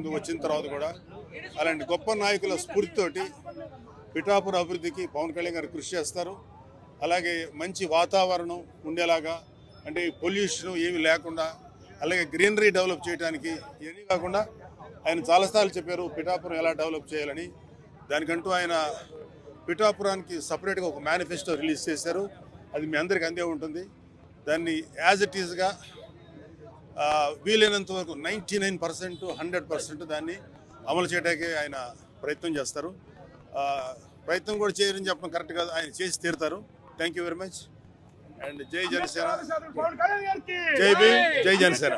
ముందు వచ్చిన తర్వాత కూడా అలాంటి గొప్ప నాయకుల స్ఫూర్తితోటి పిఠాపుర అభివృద్ధికి పవన్ కళ్యాణ్ గారు కృషి చేస్తారు. అలాగే మంచి వాతావరణం ఉండేలాగా అంటే పొల్యూషన్ ఏమీ లేకుండా అలాగే గ్రీనరీ డెవలప్ చేయడానికి ఇవన్నీ కాకుండా ఆయన చాలాసార్లు చెప్పారు పిఠాపురం ఎలా డెవలప్ చేయాలని. దానికంటూ ఆయన పిఠాపురానికి సపరేట్గా ఒక మేనిఫెస్టో రిలీజ్ చేశారు. అది మీ అందరికీ అందే ఉంటుంది. దాన్ని యాజ్ ఇట్ ఈస్గా వీలైనంత వరకు ninety nine percent hundred percent దాన్ని అమలు చేయడానికి ఆయన ప్రయత్నం చేస్తారు. ప్రయత్నం కూడా చేయరని చెప్పడం కరెక్ట్ కాదు. ఆయన చేసి తీరుతారు. Thank you very much and జై జనసేన. జై భీ జై జనసేన.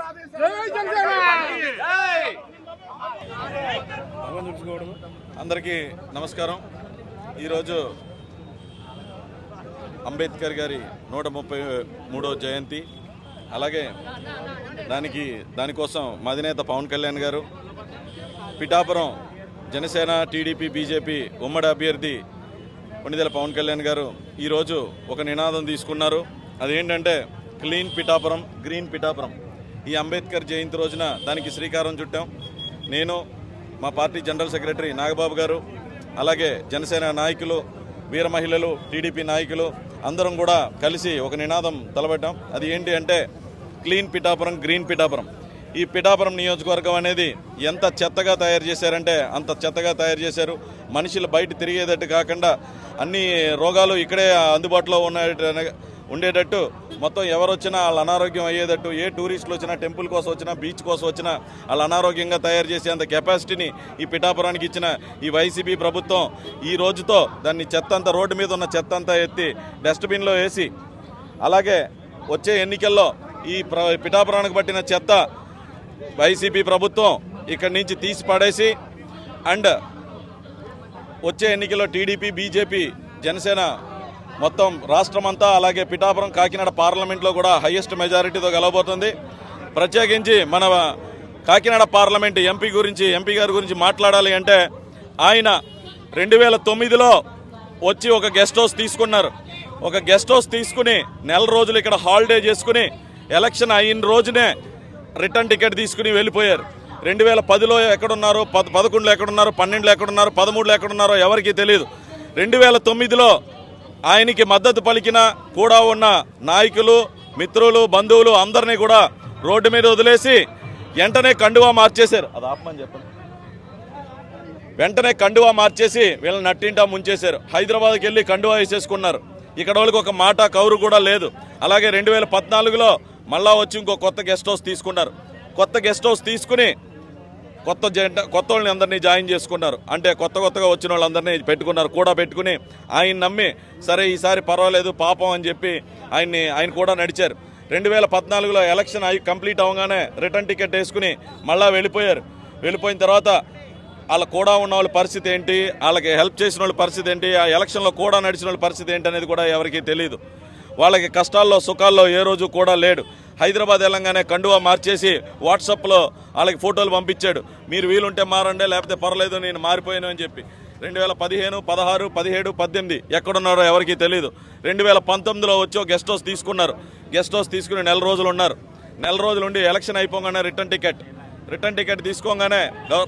అందరికీ నమస్కారం. ఈరోజు అంబేద్కర్ గారి నూట ముప్పై మూడో జయంతి. అలాగే దానికి దానికోసం మధినేత పవన్ కళ్యాణ్ గారు పిఠాపురం జనసేన టీడీపీ బీజేపీ ఉమ్మడి అభ్యర్థి కొణిదెల పవన్ కళ్యాణ్ గారు ఈరోజు ఒక నినాదం తీసుకున్నారు. అదేంటంటే క్లీన్ పిఠాపురం గ్రీన్ పిఠాపురం. ఈ అంబేద్కర్ జయంతి రోజున దానికి శ్రీకారం చుట్టాం. నేను మా పార్టీ జనరల్ సెక్రటరీ నాగబాబు గారు అలాగే జనసేన నాయకులు వీర మహిళలు టీడీపీ నాయకులు అందరం కూడా కలిసి ఒక నినాదం తలబెట్టాం అది ఏంటి అంటే క్లీన్ పిఠాపురం గ్రీన్ పిఠాపురం. ఈ పిఠాపురం నియోజకవర్గం అనేది ఎంత చెత్తగా తయారు చేశారంటే అంత చెత్తగా తయారు చేశారు. మనుషులు బయట తిరిగేటట్టు కాకుండా అన్ని రోగాలు ఇక్కడే అందుబాటులో ఉన్న ఉండేటట్టు మొత్తం ఎవరు వచ్చినా వాళ్ళ అనారోగ్యం అయ్యేటట్టు ఏ టూరిస్టులు వచ్చినా టెంపుల్ కోసం వచ్చినా బీచ్ కోసం వచ్చినా వాళ్ళు అనారోగ్యంగా తయారు చేసేంత కెపాసిటీని ఈ పిఠాపురానికి ఇచ్చిన ఈ వైసీపీ ప్రభుత్వం ఈ రోజుతో దాన్ని చెత్త అంతా రోడ్డు మీద ఉన్న చెత్త అంతా ఎత్తి డస్ట్బిన్లో వేసి అలాగే వచ్చే ఎన్నికల్లో ఈ ప్ర పిఠాపురానికి పట్టిన చెత్త వైసీపీ ప్రభుత్వం ఇక్కడి నుంచి తీసి పడేసి అండ్ వచ్చే ఎన్నికల్లో టీడీపీ బీజేపీ జనసేన మొత్తం రాష్ట్రమంతా అలాగే పిఠాపురం కాకినాడ పార్లమెంట్లో కూడా హయ్యెస్ట్ మెజారిటీతో గెలవబోతుంది. ప్రత్యేకించి మన కాకినాడ పార్లమెంట్ ఎంపీ గురించి ఎంపీ గారి గురించి మాట్లాడాలి అంటే ఆయన రెండు వేల తొమ్మిదిలో వచ్చి ఒక గెస్ట్ హౌస్ తీసుకున్నారు. ఒక గెస్ట్ హౌస్ తీసుకుని నెల రోజులు ఇక్కడ హాలిడే చేసుకుని ఎలక్షన్ అయిన రోజునే రిటర్న్ టికెట్ తీసుకుని వెళ్ళిపోయారు. రెండు వేల పదిలో ఎక్కడున్నారో పద పదకొండులో ఎక్కడున్నారో పన్నెండులో ఎక్కడున్నారో పదమూడులో ఎక్కడున్నారో ఎవరికీ తెలియదు రెండు వేల తొమ్మిదిలో ఆయనకి మద్దతు పలికిన కూడా ఉన్న నాయకులు మిత్రులు బంధువులు అందరినీ కూడా రోడ్డు మీద వదిలేసి వెంటనే కండువా మార్చేశారు. అది ఆపమని చెప్పండి. వెంటనే కండువా మార్చేసి వీళ్ళని నట్టింటా ముంచేశారు. హైదరాబాద్కి వెళ్ళి కండువా వేసేసుకున్నారు. ఇక్కడ వాళ్ళకి ఒక మాట కౌరు కూడా లేదు. అలాగే రెండు వేల పద్నాలుగులో మళ్ళా వచ్చి ఇంకో కొత్త గెస్ట్ హౌస్ తీసుకున్నారు. కొత్త గెస్ట్ హౌస్ తీసుకుని కొత్త జంట కొత్త వాళ్ళని అందరినీ జాయిన్ చేసుకున్నారు. అంటే కొత్త కొత్తగా వచ్చిన వాళ్ళందరినీ పెట్టుకున్నారు కూడా పెట్టుకుని ఆయన నమ్మి సరే ఈసారి పర్వాలేదు పాపం అని చెప్పి ఆయన్ని ఆయన కూడా నడిచారు. రెండు వేల పద్నాలుగులో ఎలక్షన్ అయి కంప్లీట్ అవగానే రిటర్న్ టికెట్ వేసుకుని మళ్ళా వెళ్ళిపోయారు. వెళ్ళిపోయిన తర్వాత వాళ్ళ కూడా ఉన్న వాళ్ళ పరిస్థితి ఏంటి? వాళ్ళకి హెల్ప్ చేసిన వాళ్ళ పరిస్థితి ఏంటి? ఆ ఎలక్షన్లో కూడా నడిచిన వాళ్ళ పరిస్థితి ఏంటి అనేది కూడా ఎవరికీ తెలియదు వాళ్ళకి కష్టాల్లో సుఖాల్లో ఏ రోజు కూడా లేడు. హైదరాబాద్ వెళ్ళంగానే కండువా మార్చేసి వాట్సాప్లో వాళ్ళకి ఫోటోలు పంపించాడు. మీరు వీలుంటే మారండి లేకపోతే పర్లేదు నేను మారిపోయాను అని చెప్పి. రెండు వేల పదిహేను పదహారు పదిహేడు పద్దెనిమిది ఎక్కడున్నారో ఎవరికీ తెలియదు రెండు వేల పంతొమ్మిదిలో వచ్చి ఒక గెస్ట్ హౌస్ తీసుకున్నారు. గెస్ట్ హౌస్ తీసుకుని నెల రోజులు ఉన్నారు. నెల రోజులు ఉండి ఎలక్షన్ అయిపోగానే రిటర్న్ టికెట్. రిటర్న్ టికెట్ తీసుకోగానే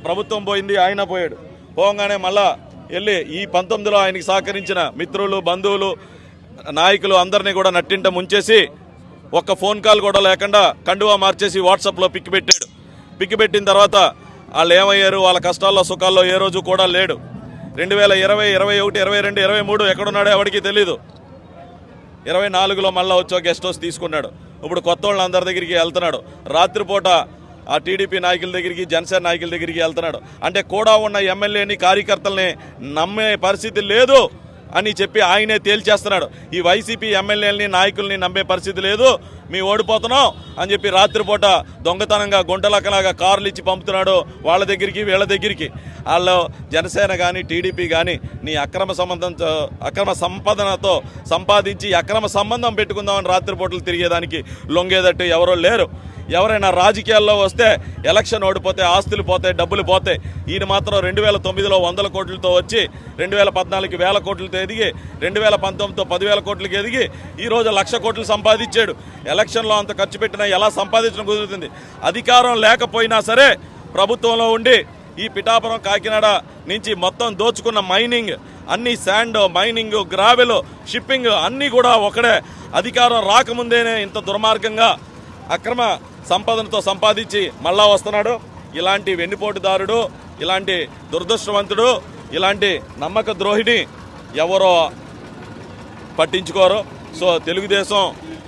ప్రభుత్వం పోయింది ఆయన పోయాడు. పోగానే మళ్ళా వెళ్ళి ఈ పంతొమ్మిదిలో ఆయనకి సహకరించిన మిత్రులు బంధువులు నాయకులు అందరినీ కూడా నట్టింట ముంచేసి ఒక్క ఫోన్ కాల్ కూడా లేకుండా కండువా మార్చేసి వాట్సాప్లో పిక్ పెట్టాడు. పిక్ పెట్టిన తర్వాత వాళ్ళు ఏమయ్యారు? వాళ్ళ కష్టాల్లో సుఖాల్లో ఏ రోజు కూడా లేడు. రెండు వేల ఇరవై ఇరవై ఒకటి ఇరవై రెండు ఇరవై మూడు ఎక్కడున్నాడో ఎవరికి తెలీదు. ఇరవై నాలుగులో మళ్ళీ వచ్చో గెస్ట్ హౌస్ తీసుకున్నాడు. ఇప్పుడు కొత్త వాళ్ళందరి దగ్గరికి వెళ్తున్నాడు. రాత్రిపూట ఆ టీడీపీ నాయకుల దగ్గరికి జనసేన నాయకుల దగ్గరికి వెళ్తున్నాడు. అంటే కూడా ఉన్న ఎమ్మెల్యేని కార్యకర్తల్ని నమ్మే పరిస్థితి లేదు. అని చెప్పి ఆయనే తేల్చేస్తున్నాడు. ఈ వైసీపీ ఎమ్మెల్యేలని నాయకుల్ని నమ్మే పరిస్థితి లేదు. మీ ఓడిపోతున్నాం అని చెప్పి రాత్రిపూట దొంగతనంగా గుంటలక్కలాగా కార్లు ఇచ్చి పంపుతున్నాడు వాళ్ళ దగ్గరికి వీళ్ళ దగ్గరికి. వాళ్ళు జనసేన కానీ టీడీపీ కానీ నీ అక్రమ సంబంధంతో అక్రమ సంపాదనతో సంపాదించి అక్రమ సంబంధం పెట్టుకుందామని రాత్రిపూటలు తిరిగేదానికి లొంగేదట్టు ఎవరో లేరు. ఎవరైనా రాజకీయాల్లో వస్తే ఎలక్షన్ ఓడిపోతే ఆస్తులు పోతాయి డబ్బులు పోతాయి ఈయన మాత్రం రెండు వేల తొమ్మిదిలో వందల కోట్లతో వచ్చి రెండు వేల పద్నాలుగు వేల కోట్లతో ఎదిగి రెండు వేల పంతొమ్మిదితో పదివేల కోట్లకి ఎదిగి ఈరోజు లక్ష కోట్లు సంపాదించాడు. ఎలక్షన్లో అంత ఖర్చు పెట్టినా ఎలా సంపాదించడం కుదురుతుంది? అధికారం లేకపోయినా సరే ప్రభుత్వంలో ఉండి ఈ పిఠాపురం కాకినాడ నుంచి మొత్తం దోచుకున్న మైనింగ్ అన్ని శాండ్ మైనింగ్ గ్రావెల్ షిప్పింగ్ అన్నీ కూడా ఒకడే. అధికారం రాకముందేనే ఇంత దుర్మార్గంగా అక్రమ సంపదనతో సంపాదించి మళ్ళా వస్తున్నాడు. ఇలాంటి వెన్నుపోటుదారుడు ఇలాంటి దురదృష్టవంతుడు ఇలాంటి నమ్మక ద్రోహిని ఎవరో పట్టించుకోరు. సో తెలుగుదేశం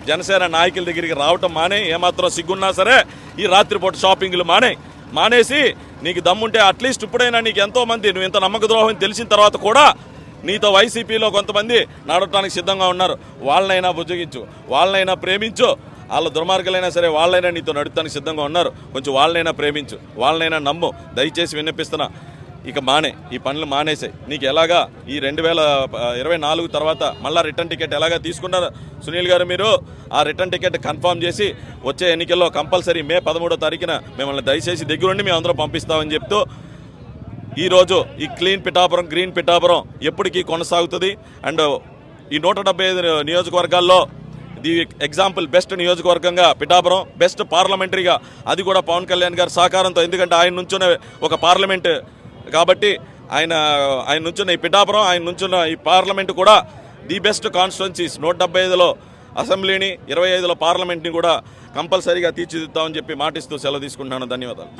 జనసేన నాయకుల దగ్గరికి రావటం మానే ఏమాత్రం సిగ్గున్నా సరే ఈ రాత్రిపూట షాపింగ్లు మానే. మానేసి నీకు దమ్ముంటే అట్లీస్ట్ ఇప్పుడైనా నీకు ఎంతోమంది నువ్వు ఇంత నమ్మక ద్రోహం తెలిసిన తర్వాత కూడా నీతో వైసీపీలో కొంతమంది నడవటానికి సిద్ధంగా ఉన్నారు. వాళ్ళనైనా బుజ్జగించు వాళ్ళనైనా ప్రేమించు వాళ్ళ దుర్మార్గులైనా సరే వాళ్ళైనా నీతో నడుపుతానికి సిద్ధంగా ఉన్నారు. కొంచెం వాళ్ళనైనా ప్రేమించు వాళ్ళనైనా నమ్ము. దయచేసి విన్నపిస్తున్నా ఇక మానే ఈ పనులు మానేసాయి. నీకు ఎలాగా ఈ రెండు వేల ఇరవై నాలుగు తర్వాత మళ్ళీ రిటర్న్ టికెట్ ఎలాగా తీసుకున్నారు? సునీల్ గారు మీరు ఆ రిటర్న్ టికెట్ కన్ఫర్మ్ చేసి వచ్చే ఎన్నికల్లో కంపల్సరీ మే పదమూడో తారీఖున మిమ్మల్ని దయచేసి దగ్గరుండి మేము అందరం పంపిస్తామని చెప్తూ ఈరోజు ఈ క్లీన్ పిఠాపురం గ్రీన్ పిఠాపురం ఎప్పటికీ కొనసాగుతుంది. అండ్ ఈ నూట డెబ్బై ఐదు నియోజకవర్గాల్లో ది ఎగ్జాంపుల్ బెస్ట్ నియోజకవర్గంగా పిఠాపురం బెస్ట్ పార్లమెంటరీగా అది కూడా పవన్ కళ్యాణ్ గారి సహకారంతో ఎందుకంటే ఆయన నుంచునే ఒక పార్లమెంట్ కాబట్టి ఆయన ఆయన నుంచున్న ఈ పిఠాపురం ఆయన నుంచున్న ఈ పార్లమెంట్ కూడా ది బెస్ట్ కాన్స్టిట్యున్సీస్ నూట డెబ్బై ఐదులో అసెంబ్లీని ఇరవై ఐదులో పార్లమెంట్ని కూడా కంపల్సరీగా తీర్చిదిద్దామని చెప్పి మాటిస్తూ సెలవు తీసుకుంటున్నాను ధన్యవాదాలు